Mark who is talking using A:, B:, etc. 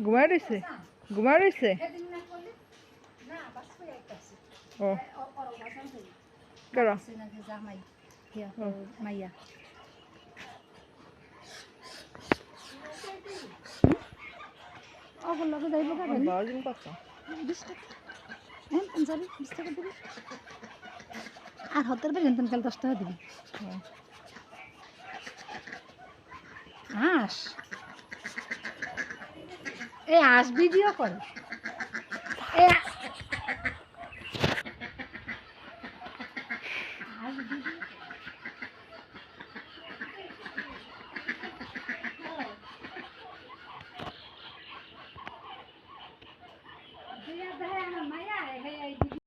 A: ঘুমাই রয়েছে ঘুমাই রয়েছে ও। কেন।
B: মাইয়া অগর লগে যাইব কা
A: আমার বারো দিন কত
B: বিশ টাকা হ্যাঁ বিশ টাকা দিবি আর হতের বের কাল দশ টাকা দিবি। হাঁস এই আস ভিডিও করে। এ হাঁস ভিডিও